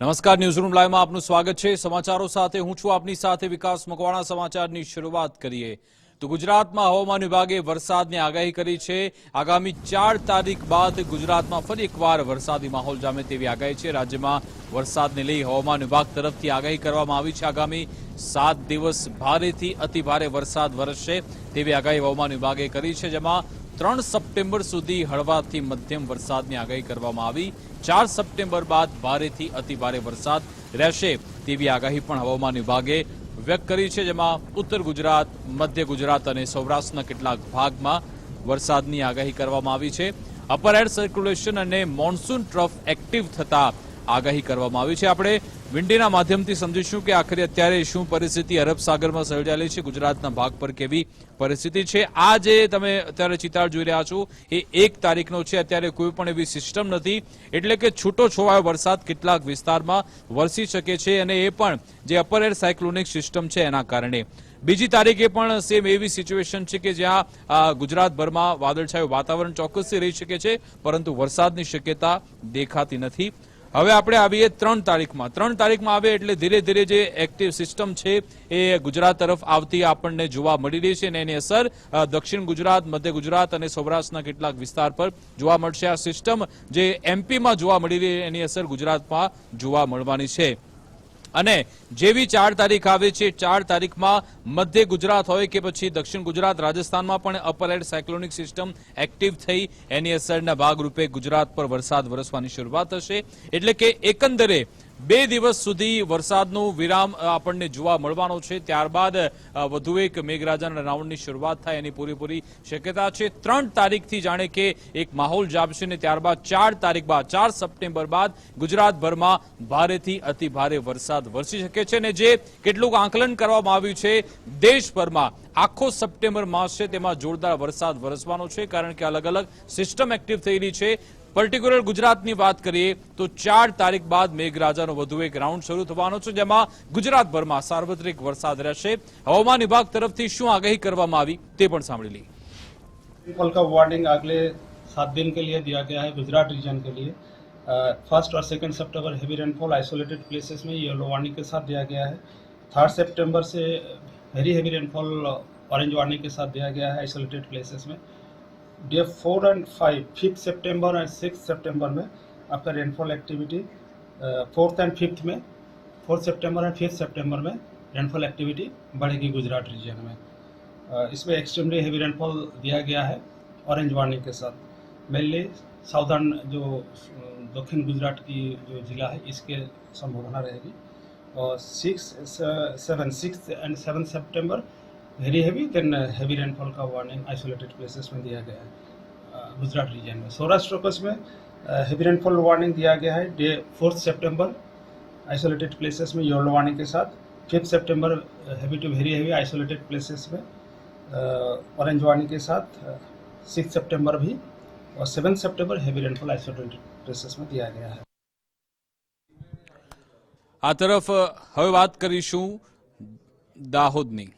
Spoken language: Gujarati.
નમસ્કાર ન્યૂઝરૂમ લાઈવમાં આપનું સ્વાગત છે. સમાચારો સાથે હું છું આપની સાથે વિકાસ મકવાણા. સમાચારની શરૂઆત કરીએ. તો ગુજરાતમાં હવામાન વિભાગે વરસાદની આગાહી કરી છે. આગામી ચાર તારીખ બાદ ગુજરાતમાં ફરી એકવાર વરસાદી માહોલ જામે તેવી આગાહી છે. રાજ્યમાં વરસાદને લઈ હવામાન વિભાગ તરફથી આગાહી કરવામાં આવી છે. આગામી સાત દિવસ ભારેથી અતિ ભારે વરસાદ વરસશે તેવી આગાહી હવામાન વિભાગે કરી છે, જેમાં ત્રણ સપ્ટેમ્બર સુધી હળવાથી મધ્યમ વરસાદની આગાહી કરવામાં આવી. ચાર સપ્ટેમ્બર બાદ ભારેથી અતિ ભારે વરસાદ રહેશે તેવી આગાહી પણ હવામાન વિભાગે વ્યક્ત કરી છે, જેમાં ઉત્તર ગુજરાત, મધ્ય ગુજરાત અને સૌરાષ્ટ્રના કેટલાક ભાગમાં વરસાદની આગાહી કરવામાં આવી છે. અપર એર સર્ક્યુલેશન અને મોન્સૂન ટ્રફ એક્ટિવ થતા આગાહી કરવામાં આવી છે. આપણે વિન્ડીના માધ્યમથી સમજીશું કે આખરે અત્યારે શું પરિસ્થિતિ અરબ સાગરમાં સર્જાયેલી છે, ગુજરાતના ભાગ પર કેવી પરિસ્થિતિ છે. આ જે તમે અત્યારે ચિતાર જોઈ રહ્યા છો, એ એક તારીખનો છે. અત્યારે કોઈ પણ એવી સિસ્ટમ નથી. એટલે કે છૂટો છવાયો વરસાદ કેટલાક વિસ્તારમાં વરસી શકે છે અને એ પણ જે અપર એર સાયક્લોનિક સિસ્ટમ છે એના કારણે. બીજી તારીખે પણ સેમ એવી સિચ્યુએશન છે કે જ્યાં ગુજરાતભરમાં વાદળછાયું વાતાવરણ ચોક્કસથી રહી શકે છે, પરંતુ વરસાદની શક્યતા દેખાતી નથી. હવે આપણે આવીએ ત્રણ તારીખમાં. ત્રણ તારીખમાં આવે એટલે ધીરે ધીરે જે એક્ટિવ સિસ્ટમ છે એ ગુજરાત તરફ આવતી આપણને જોવા મળી રહી છે અને એની અસર દક્ષિણ ગુજરાત, મધ્ય ગુજરાત અને સૌરાષ્ટ્રના કેટલાક વિસ્તાર પર જોવા મળશે. આ સિસ્ટમ જે એમપીમાં જોવા મળી રહી એની અસર ગુજરાતમાં જોવા મળવાની છે. અને જેવી ચાર તારીખ આવે છે, ચાર તારીખમાં મધ્ય ગુજરાત હોય કે પછી દક્ષિણ ગુજરાત, રાજસ્થાનમાં પણ upper air cyclonic system active થઈ. એની અસરના ભાગરૂપે ગુજરાત પર વરસાદ વરસવાની શરૂઆત થશે. એટલે કે એકંદરે બે દિવસ સુધી વરસાદનો વિરામ આપણને જોવા મળવાનો છે. ત્યારબાદ વધુ એક મેઘરાજાના રાઉન્ડની શરૂઆત થાય એની પૂરેપૂરી શક્યતા છે. ત્રણ તારીખથી જાણે કે એક માહોલ જામશે ને ત્યારબાદ ચાર તારીખ બાદ, ચાર સપ્ટેમ્બર બાદ ગુજરાતભરમાં ભારેથી અતિ ભારે વરસાદ વરસી શકે છે. ને જે કેટલુંક આંકલન કરવામાં આવ્યું છે, દેશભરમાં આખો સપ્ટેમ્બર માસ છે તેમાં જોરદાર વરસાદ વરસવાનો છે કારણ કે અલગ અલગ સિસ્ટમ એક્ટિવ થયેલી છે પર્ટિક્યુલર ગુજરાતની વાત કરીએ તો ચાર તારીખ બાદ મેઘરાજાનો વધુ એક રાઉન્ડ શરૂ થવાનો છે જેમાં ગુજરાતભરમાં સાર્વત્રિક વરસાદ રહેશે હવામાન વિભાગ તરફથી શું આગાહી કરવામાં આવી તે પણ સાંભળી લઈએ रेनफॉल का वार्निंग अगले सात दिन के लिए दिया गया है गुजरात रीजन के लिए फर्स्ट और सेकंड सितंबर हेवी रेनफॉल आइसोलेटेड प्लेसेस में येलो वार्निंग के साथ दिया गया है थर्ड सितंबर से very heavy rainfall orange warning के साथ दिया गया है आइसोलेटेड प्लेसेस में। Day four and five fifth September and six September में आपका rainfall activity fourth and fifth में फोर्थ सितंबर एंड फिफ्थ सितंबर में रेनफॉल एक्टिविटी बढ़ेगी गुजरात रीजन में। अ, इसमें एक्सट्रीमली हैवी रेनफॉल दिया गया है ऑरेंज वार्निंग के साथ। मेनली साउदर्न जो दक्षिण गुजरात की जो जिला है इसके संभावना रहेगी। और six seven six and seven September very heavy then heavy rainfall का वार्निंग आइसोलेटेड प्लेसेस में दिया गया है गुजरात रीजन में। सौराष्ट्र ट्रोपस में हैवी रेनफॉल वार्निंग दिया गया है day fourth September isolated places में येलो वार्निंग के साथ। Fifth September heavy to very heavy isolated places में ऑरेंज वार्निंग के साथ सिक्स सेप्टेम्बर भी, और seven September heavy rainfall isolated places में दिया गया है। આ તરફ હવે વાત કરીશું દાહોદની.